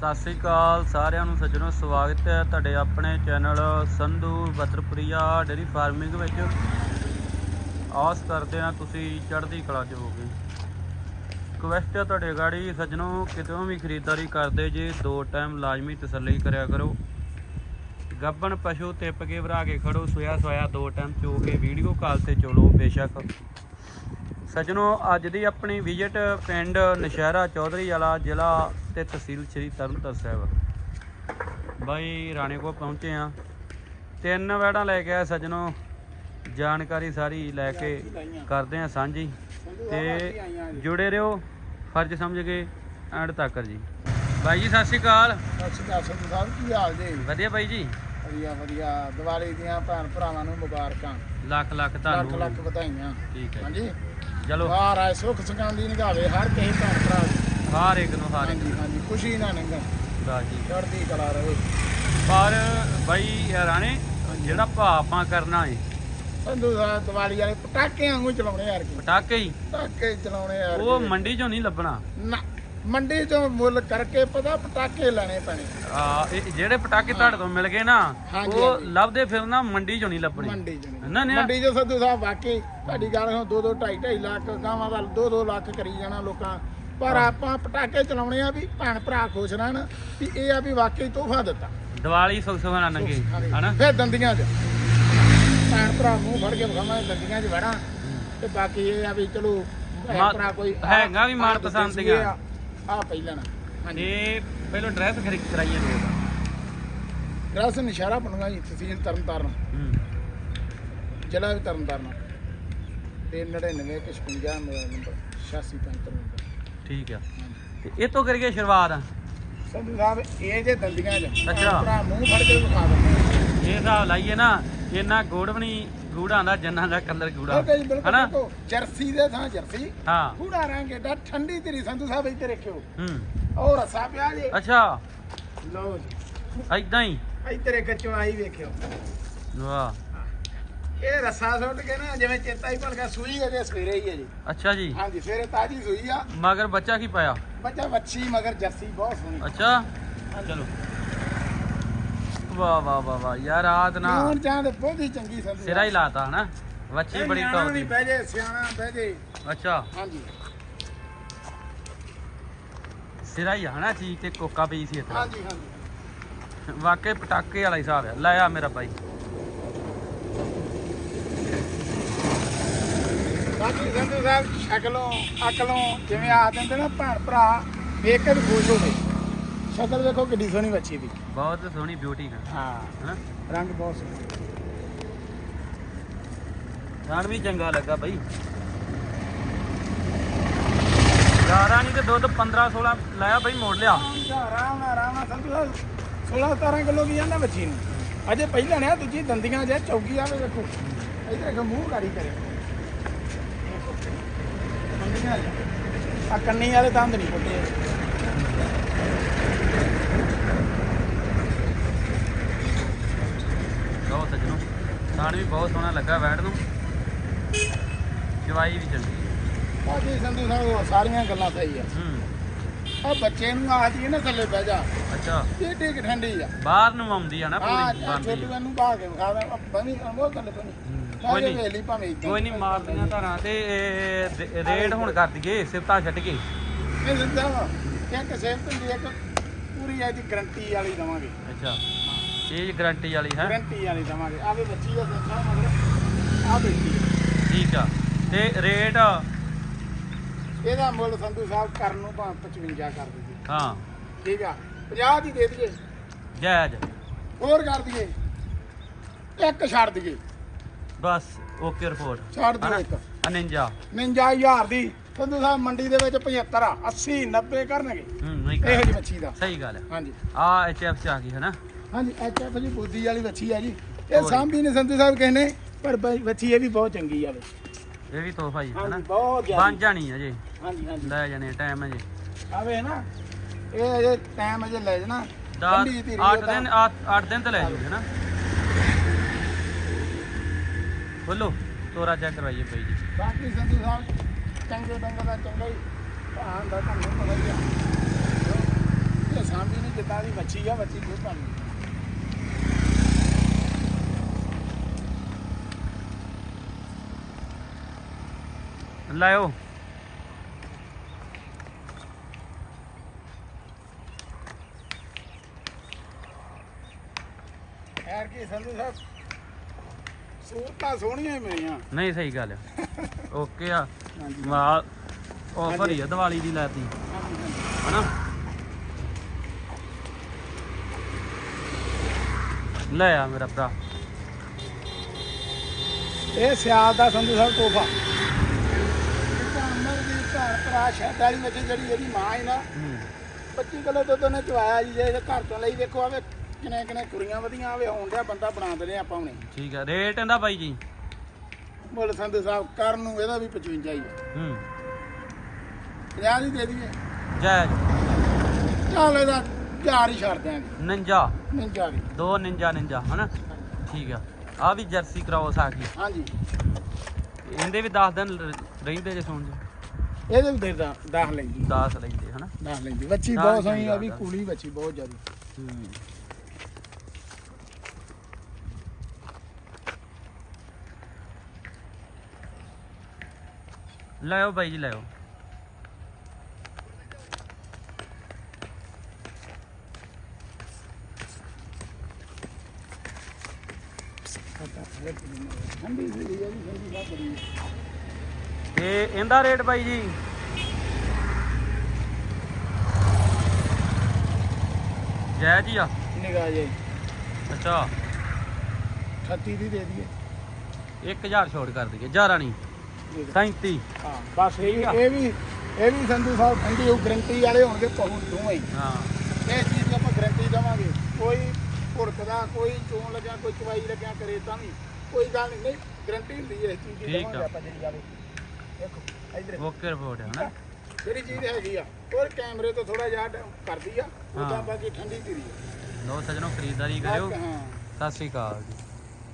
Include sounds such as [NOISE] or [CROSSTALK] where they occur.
ਸਤਿ ਸ੍ਰੀ ਅਕਾਲ ਸਾਰਿਆਂ ਨੂੰ, ਸੱਜਣੋ, ਸਵਾਗਤ ਹੈ ਤੁਹਾਡੇ ਆਪਣੇ channel Sandhu Batarpuria dairy farming ਵਿੱਚ। ਆਸ ਕਰਦੇ ਹਾਂ ਤੁਸੀਂ ਚੜ੍ਹਦੀ ਕਲਾ 'ਚ ਹੋਗੇ ਰਿਕਵੈਸਟ ਹੈ ਤੁਹਾਡੇ ਗਾੜੀ, ਸੱਜਣੋ ਕਿਤੋਂ ਵੀ ਖਰੀਦਦਾਰੀ ਕਰਦੇ ਜੇ, ਦੋ ਟਾਈਮ ਲਾਜ਼ਮੀ ਤਸੱਲੀ ਕਰਿਆ ਕਰੋ। ਗੱਬਣ ਪਸ਼ੂ ਟਿੱਪ ਕੇ ਭਰਾ ਕੇ ਖੜੋ ਸੋਇਆ ਸੋਇਆ ਦੋ ਟਾਈਮ ਚੋ ਕੇ ਵੀਡੀਓ ਕਾਲ ਤੇ ਚੋਲੋ, ਬੇਸ਼ੱਕ। ਸੱਜਣੋ ਅੱਜ ਦੀ ਆਪਣੀ ਵਿਜ਼ਿਟ ਪਿੰਡ ਨਸ਼ਹਿਰਾ ਚੌਧਰੀ ਵਾਲਾ ਜ਼ਿਲ੍ਹਾ ਤੇ ਤਹਿਸੀਲ ਸ੍ਰੀ ਤਰਨਤਾਰਨ ਸਾਹਿਬ। ਬਾਈ ਰਾਣੇ ਕੋ ਪਹੁੰਚੇ ਆ ਤਿੰਨ ਵੈੜਾਂ ਲੈ ਕੇ ਆਏ ਸੱਜਣੋ। ਜਾਣਕਾਰੀ ਸਾਰੀ ਲੈ ਕੇ ਕਰਦੇ ਆ ਸਾਂਝੀ। ਤੇ ਜੁੜੇ ਰਹੋ ਫਰਜ਼ ਸਮਝ ਕੇ ਐਂਡ ਤੱਕ ਜੀ। ਬਾਈ ਜੀ ਸਤਿ ਸ਼੍ਰੀ ਅਕਾਲ। ਸਤਿ ਸ਼੍ਰੀ ਅਕਾਲ ਸੰਧੂ ਸਾਹਿਬ ਕੀ ਹਾਲ ਜੀ? ਵਧੀਆ ਬਾਈ ਜੀ। ਵਧੀਆ ਵਧੀਆ। ਦੀਵਾਲੀ ਦੀਆਂ ਭੈਣ ਭਰਾਵਾਂ ਨੂੰ ਮੁਬਾਰਕਾਂ। ਲੱਖ ਲੱਖ ਲੱਖ ਤੁਹਾਨੂੰ। ਲੱਖ ਵਧਾਈਆਂ। ਠੀਕ ਹੈ ਹਾਂਜੀ? ਚਲੋ। ਆਏ ਸੁੱਖ ਸੁਖਾਂ ਦੀ ਨਿਗਾਵੇ ਹਰ ਕਿਸੇ ਭੈਣ ਭਰਾ ਦੀ। ਹਰ ਇੱਕ ਨੂੰ ਹਰ ਇੱਕ ਹਾਂਜੀ ਹਾਂਜੀ ਖੁਸ਼ੀ ਨਾ ਨੰਗਣ ਦਾ ਜੀ। ਚੜ੍ਹਦੀ ਕਲਾ ਰਹੇ। ਪਰ ਬਾਈ ਰਾਣੇ ਜਿਹੜਾ ਭਾਅ ਆਪਾਂ ਕਰਨਾ ਏ। ਸੰਧੂ ਸਾਹਿਬ ਦੀਵਾਲੀ ਵਾਲੇ ਪਟਾਕੇ ਵਾਂਗੂ ਚਲਾਉਣੇ ਯਾਰ ਕੀ ਪਟਾਕੇ ਹੀ? ਪਟਾਕੇ ਚਲਾਉਣੇ ਯਾਰ ਉਹ। ਮੰਡੀ ਚੋਂ ਨਹੀਂ ਲੱਭਣਾ? ਨਾ ਮੰਡੀ ਚੋਂ ਮੁੱਲ ਕਰਕੇ ਪਤਾ ਪਟਾਕੇ ਲੈਣੇ ਪੈਣੇ। ਆ ਇਹ ਜਿਹੜੇ ਪਟਾਕੇ ਤੁਹਾਡੇ ਤੋਂ ਮਿਲ ਗਏ ਨਾ ਹਾਂਜੀ, ਉਹ ਹਾਂਜੀ। ਲੱਭਦੇ ਫਿਰਨਾ ਮੰਡੀ ਚੋਂ ਨਹੀਂ ਲੱਭਣੇ। ਮੰਡੀ ਚ ਨਹੀਂ। ਨਾ, ਨਾ। ਮੰਡੀ ਚ ਸੰਧੂ ਸਾਹਿਬ ਵਾਕਈ ਤੁਹਾਡੀ ਗੱਲ ਹੁਣ 2 2 2.5 2.5 ਲੱਖ ਗਾਵਾਂ ਵੱਲ 2 2 ਲੱਖ ਕਰੀ ਜਾਣਾ ਲੋਕਾਂ। ਪਰ ਆਪਾਂ ਪਟਾਕੇ ਚਲਾਉਣੇ ਆ ਵੀ ਭੈਣ ਭਰਾ ਖੁਸ਼ ਰਹਿਣ ਵੀ ਇਹ ਆ ਵੀ ਵਾਕਈ ਤੋਹਫਾ ਦਿੱਤਾ। ਦੀਵਾਲੀ ਸੁਖ ਸੁਖਾਨਾ ਲੰਗੇ ਹਨਾ? ਫਿਰ ਦੰਦੀਆਂ 'ਚ। ਭੈਣ ਭਰਾ ਮੂੰਹ ਫੜ ਕੇ ਵਿਖਾਵਾਂ ਦੰਦੀਆਂ 'ਚ ਵੜਾਂ। ਤੇ ਬਾਕੀ ਇਹ ਆ ਵੀ ਚਲੋ ਭੈਣ ਭਰਾ ਕੋਈ ਹੈਗਾ ਵੀ ਮਨ ਪਸੰਦ ਦੀਆਂ। ਆ ਪਹਿਲਾਂ ਨਾ ਹਾਂਜੀ। ਪਹਿਲਾਂ ਡਰੈਸ ਖਰੀਦ ਕਰਾਈਏ ਲੋਕ ਗ੍ਰਾਸ ਨਿਸ਼ਾਰਾ ਬਣੂਗਾ ਜੀ ਤਹਿਸੀਲ ਤਰਨਤਾਰਨ ਹੂੰ। ਜ਼ਿਲ੍ਹਾ ਵੀ ਤਰਨਤਾਰਨ ਤੇ 99 55 ਮੇਰਾ ਨੰਬਰ 86 ਨੰਬਰ। ਠੀਕ ਆ। ਤੇ ਇਹ ਤੋਂ ਕਰੀਏ ਸ਼ੁਰੂਆਤ? ਸੰਧੂ ਸਾਹਿਬ ਇਹ ਜੇ ਦੰਦੀਆਂ 'ਚ। ਅੱਛਾ। ਭਰਾ ਮੂੰਹ ਫੜ ਕੇ ਵਿਖਾ ਦਿੰਦੇ ਇਹ ਹਿਸਾਬ ਲਾਈਏ ਨਾ ਇੰਨਾ ਗੋੜ ਵੀ ਨਹੀਂ ਗੂੜਾ ਦਾ ਜੰਨਾ ਦਾ ਕਲਰ ਗੂੜਾ। ਬਿਲਕੁਲ ਜੀ, ਬਿਲਕੁਲ ਹਨਾ। ਜਰਸੀ ਦੇ ਥਾਂ ਜਰਸੀ। ਹਾਂ। ਕੂੜਾ ਰੰਗ ਏਡਾ ਠੰਡੀ ਤੇਰੀ ਸੰਧੂ ਸਾਹਿਬ ਇੱਥੇ ਰੱਖਿਓ। ਹੂੰ। ਉਹ ਰਸਾ ਪਿਆ ਜੀ। ਅੱਛਾ। ਲਓ ਜੀ। ਐਦਾਂ ਹੀ। ਇੱਥੇ ਇੱਕ ਚਵਾਈ ਵੇਖਿਓ। ਵਾਹ। ਇਹ ਰਸਾ ਸੁੱਟ ਕੇ ਨਾ ਜਿਵੇਂ ਚੇਤਾ ਹੀ ਭੁੱਲ ਗਿਆ ਸੂਈ ਅਜੇ ਸਵੇਰੇ ਹੀ ਹੈ ਜੀ। ਅੱਛਾ ਜੀ। ਹਾਂਜੀ ਸਵੇਰੇ ਤਾਜੀ ਸੂਈ ਆ। ਮਗਰ ਬੱਚਾ ਕੀ ਪਾਇਆ? ਬੱਚਾ ਵੱਛੀ ਮਗਰ ਜਰਸੀ ਬਹੁਤ ਸੋਹਣੀ। ਅੱਛਾ। ਚਲੋ। ਵਾਹ ਵਾਹ ਵਾਹ ਵਾਹ ਯਾਰ ਰਾਤ ਨਾ ਹੁਣ ਚਾਹ ਤੇ ਬਹੁਤ ਹੀ ਚੰਗੀ ਸੰਧੂ ਸਿਰਾ ਹੀ ਲਾਤਾ ਹਨਾ? ਵੱਛੀ ਬੜੀ ਟੌਪ ਦੀ ਬਹਿ ਜੇ ਸਿਆਣਾ ਬਹਿ ਜੇ। ਅੱਛਾ। ਹਾਂਜੀ। ਸਿਰਾ ਹੀ ਹਨਾ? ਚੀਜ਼ ਤੇ ਕੋਕਾ ਪਈ ਸੀ ਇੱਥੇ ਹਾਂਜੀ ਹਾਂਜੀ। ਵਾਕਈ ਪਟਾਕੇ ਵਾਲਾ ਹਿਸਾਬ ਆ। ਲੈ ਆ ਮੇਰਾ ਬਾਈ। ਬਾਕੀ ਸੰਧੂ ਸਾਹਿਬ ਸ਼ਕਲੋਂ ਅਕਲੋਂ ਜਿਵੇਂ ਆ ਦਿੰਦੇ ਨਾ ਭੈਣ ਭਰਾ ਵੇਖ ਕੇ ਵੀ ਖੁਸ਼ ਹੋ ਗਏ। ਸ਼ਕਲ ਵੇਖੋ ਕਿੱਡੀ ਸੋਹਣੀ ਬੱਚੀ ਦੀ। ਬਹੁਤ ਸੋਹਣੀ ਬਿਊਟੀ ਹੈ। ਹਾਂ ਹਨਾ? ਰੰਗ ਬਹੁਤ ਸੋਹਣਾ। ਰਾਣ ਵੀ ਚੰਗਾ ਲੱਗਾ ਬਾਈ। ਯਾਰਾਂ ਨਹੀਂ ਤੇ ਦੁੱਧ 15 16 ਲਾਇਆ ਬਾਈ ਮੋੜ ਲਿਆ। ਆਰਾਮ ਨਾਲ ਆਰਾਮ ਨਾਲ ਸੰਧੂ ਸਾਹਿਬ 16 17 ਕਿਲੋ ਕੀ ਜਾਂਦਾ ਬੱਚੀ ਨੂੰ। ਅਜੇ ਪਹਿਲਾਂ ਨੇ ਦੂਜੀ ਦੰਦੀਆਂ ਜੇ ਚੌਕੀ ਆਵੇ ਵੇਖੋ। ਇਧਰ ਦੇਖੋ ਮੂੰਹ ਗਾੜੀ ਕਰੇ। ਆ। ਕੰਨੀ ਵਾਲੇ ਦੰਦ ਨਹੀਂ ਪੁੱਟੇ ਬਹੁਤ ਸੱਜਣੋ ਥਾਣ ਵੀ ਬਹੁਤ ਸੋਹਣਾ ਲੱਗਾ ਵੈੜ ਨੂੰ। ਜਵਾਈ ਵੀ ਚੰਗੀ ਹੈ। ਸੰਧੂ ਸਾਹਿਬ ਉਹ ਸਾਰੀਆਂ ਗੱਲਾਂ ਸਹੀ ਆ। ਹੂੰ। ਆ ਬੱਚੇ ਨੂੰ ਆ ਜੀ ਨਾ ਥੱਲੇ ਬਹਿ ਜਾ। ਅੱਛਾ। ਇਹ ਠੀਕ ਠੰਡੀ ਆ। ਬਾਹਰ ਨੂੰ ਆਉਂਦੀ ਆ ਨਾ ਹਾਂ ਪੂਰੀ ਬੰਦੀ ਛੋਟੂ ਨੂੰ ਬਾਹ ਕੇ ਵਿਖਾ ਦੇ। ਬਣੀ ਅਮੋਲ ਥੱਲੇ ਬਣੀ ਕੋਈ ਨਹੀਂ। ਵੇਲੀ ਭਾਵੇਂ ਏਦਾਂ। ਕੋਈ ਨਹੀਂ ਮਾਰਦੀਆਂ ਧਾਰਾਂ ਤੇ ਇਹ ਰੇ- ਰੇਡ ਹੁਣ ਕਰ ਦਈਏ ਸਿਫਤਾਂ ਛੱਡ ਕੇ। ਇਹ ਸਿੱਧਾ ਵਾ। ਇੱਕ ਸੇਫ ਇੱਕ ਪੂਰੀ ਇਹਦੀ ਗਰੰਟੀ ਵਾਲੀ ਦਵਾਂਗੇ। ਅੱਛਾ। ਇਹ ਗਾਰੰਟੀ ਵਾਲੀ ਹੈ? ਗਰੰਟੀ ਵਾਲੀ ਦਵਾਂਗੇ। ਆਵੇ ਬੱਚੀ ਦਾ ਸੰਸਾਰ ਮਗਰ। ਆ ਬੈਠੀ ਹੈ। ਠੀਕ ਆ। ਤੇ ਰੇਟ? ਇਹਦਾ ਮੁੱਲ ਸੰਧੂ ਸਾਹਿਬ ਕਰਨ ਨੂੰ ਭਾਵੇਂ 55 ਕਰ ਦਈਏ। ਹਾਂ। ਠੀਕ ਆ। 50 ਦੀ ਦੇ ਦਈਏ। ਜਾਇਜ਼। ਹੋਰ ਕਰ ਦਈਏ। ਇੱਕ ਛੱਡ ਦਈਏ। ਬਸ ਓਕੇ ਰਿਪੋਰਟ ਛੱਡ ਦਿਓ ਇੱਕ। 49 59000 ਦੀ। ਸੰਧੂ ਸਾਹਿਬ ਮੰਡੀ ਦੇ ਵਿੱਚ 75 ਆ 80 90 ਕਰਨਗੇ। ਹੂੰ ਨਹੀਂ ਇਹੋ ਜਿਹੀ ਮੱਛੀ ਦਾ। ਸਹੀ ਗੱਲ ਹੈ ਹਾਂਜੀ। ਆ ਐਚਐਫ ਚ ਆ ਗਈ ਹੈ ਨਾ ਹਾਂਜੀ ਐਚ ਐਫ ਜੀ ਬੋਦੀ ਵਾਲੀ ਮੱਛੀ ਆ ਜੀ। ਇਹ ਹੋਰ। ਸਾਂਭੀ ਨੇ ਸੰਧੂ ਸਾਹਿਬ ਕਹਿੰਦੇ ਪਰ ਬ- ਮੱਛੀ ਇਹ ਵੀ ਬਹੁਤ ਚੰਗੀ ਆ ਵੇ ਇਹ ਵੀ ਤੋਹਫਾ ਹੀ ਹੈ ਨਾ ਹਾਂਜੀ ਬਹੁਤ ਬਣ ਜ਼ਿਆਦਾ ਜਾਣੀ ਅਜੇ ਹਾਂਜੀ ਹਾਂਜੀ। ਲੈ ਜਾਣੇ ਟਾਈਮ ਅਜੇ ਆਵੇ ਨਾ ਇਹ ਅਜੇ ਟਾਈਮ ਅਜੇ ਲੈ ਜਾਣਾ। 10 ਠੰਡੀ ਧੀਰੀ 8 ਆ ਦਿਨ 8 ਦਿਨ ਤੇ ਲੈ ਜੂਗੇ ਨਾ ਬੋਲੋ ਤੋਰਾ ਚੈੱਕ ਕਰਵਾਈਏ ਭਾਈ ਜੀ ਬਾਕੀ ਸੰਧੂ ਸਾਹਿਬ ਚੰਗੇ ਡੰਗਰ ਦਾ ਚੰਗਾ ਹੀ ਭਾਂ ਦਾ ਤੁਹਾਨੂੰ ਪਤਾ ਹੀ ਆ ਇਹ ਸਾਂਭੀ ਨੇ ਦੀ ਜਿੱਦਾਂ ਦੀ ਮੱਛੀ ਆ ਮੱਛੀ ਦੁੱਧ ਤੁਹਾਨੂੰ ਲਾਇਓ ਐਰ ਕੀ ਸੰਧੂ ਸਾਹਿਬ ਸੂਰਤਾਂ ਸੋਹਣੀਆਂ ਹੀ ਮੇਰੀਆਂ ਨਹੀਂ ਸਹੀ ਗੱਲ [LAUGHS] ਓਕੇ ਆ। ਮਾਲ ਆਫਰ। ਹੀ ਆ ਦੀਵਾਲੀ ਦੀ ਲਾਤੀ। ਹਨਾ? ਲੈ ਆ ਮੇਰਾ ਭਰਾ। ਇਹ ਸਿਆਲ ਦਾ ਸੰਧੂ ਸਾਹਿਬ ਤੋਹਫਾ। ਅਮਰ ਦੀ ਘਰ ਵਿੱਚ ਜਿਹੜੀ ਇਹਦੀ ਮਾਂ ਹੈ। ਨਾ ਹੂੰ 25 ਕਿਲੋ ਦੁੱਧ ਉਹਨੇ ਚਵਾਇਆ ਜੀ ਜੇ ਘਰ ਤੋਂ ਲਈ ਦੇਖੋ ਆਵੇ ਕਿਨੇ ਕਿਨੇ ਕੁੜੀਆਂ ਵਧੀਆਂ ਆਵੇ ਹੋਣ ਡਿਆ ਬੰਦਾ ਬਣਾ ਦਿੰਦੇ ਆਪਾਂ ਹੁਣੇ। ਠੀਕ ਆ ਰੇਟ ਇਹਦਾ ਬਾਈ ਜੀ? ਮੁੱਲ ਸੰਧੂ ਸਾਹਿਬ ਕਰਨ ਨੂੰ ਇਹਦਾ ਵੀ 55 ਹੀ ਹੂੰ। 50 ਦੀ ਦੇ ਦਈਏ। ਜਾਇਜ਼ ਚੱਲ ਇਹਦਾ ਚਾਰ ਹੀ ਛੱਡ ਦਿਆਂਗੇ। ਨਿੰਜਾ। ਨਿੰਜਾ ਦੀ ਦੋ ਨਿੰਜਾ ਨਿੰਜਾ ਹਨਾ? ਠੀਕ ਆ। ਆ ਵੀ ਜਰਸੀ ਕਰਾਉਸ ਆ ਗਈ ਹਾਂਜੀ। ਇਹਦੇ ਵੀ 10 ਦਿਨ ਰਹਿੰਦੇ ਜੇ ਸੁਣ ਜੀ। ਇਹਦੇ ਵੀ ਦੇ ਦਾ 10 ਲੈਂਦੀ। 10 ਲੈਂਦੇ ਹਨਾ? 10 ਲੈਂਦੀ। ਬੱਚੀ ਬਹੁਤ ਸੋਹਣੀ ਆ ਵੀ। ਕੁੜੀ ਬੱਚੀ ਬਹੁਤ ਜ਼ਿਆਦਾ। ਹੂੰ। ਲਾਓ ਬਾਈ ਜੀ ਬੜੀ ਤੇ ਇਹਦਾ ਰੇਟ ਬਾਈ ਜੀ? ਜੈ ਜੀ ਆ। ਨਿਗਾਹ ਜੇ? ਅੱਛਾ। 38 ਦੀ ਦੇ ਦਈਏ। 1000 ਛੋੜ ਕਰ ਦਈਏ 11 ਨਹੀਂ। 37 ਹਾਂ ਬਸ ਇਹ ਇਹ ਵੀ ਇਹ ਵੀ ਸੰਧੂ ਸਾਹਿਬ ਠੰਡੀ ਉਹ ਗਰੰਟੀ ਵਾਲੇ ਹੋਣਗੇ ਪਹੁੰਚ ਦੋਵੇਂ ਹੀ। ਹਾਂ। ਇਹ ਚੀਜ਼ ਦੀ ਆਪਾਂ ਗਰੰਟੀ ਦੇਵਾਂਗੇ। ਕੋਈ ਭੁੜਕਦਾ ਕੋਈ ਚੋਣ ਲੱਗਿਆ ਕੋਈ ਚਵਾਈ ਲੱਗਿਆ ਕਰੇ ਤਾਂ ਵੀ ਕੋਈ ਗੱਲ ਨਹੀਂ ਗਰੰਟੀ ਹੁੰਦੀ ਹੈ ਇਸ ਚੀਜ਼ ਦੀ ਠੀਕ ਦੇਵਾਂਗੇ ਆ। ਆਪਾਂ ਜਿਹੜੀ ਆਵੇ ਦੇਖੋ ਇਧਰ। ਓਕੇ ਰਿਪੋਰਟ ਹੈ ਹਨਾ? ਜਿਹੜੀ ਚੀਜ਼ ਹੈਗੀ ਆ ਉਹ ਕੈਮਰੇ ਤੋਂ ਥੋੜਾ ਜਿਹਾ ਡ- ਕਰਦੀ ਆ ਹਾਂ। ਉਦਾਂ ਬਾਕੀ ਠੰਡੀ ਆ। ਲੋ ਸਜਣੋ ਖਰੀਦਦਾਰੀ ਕਰਿਓ। ਹਾਂ। ਸਤਿ ਸ਼੍ਰੀ ਅਕਾਲ ਜੀ।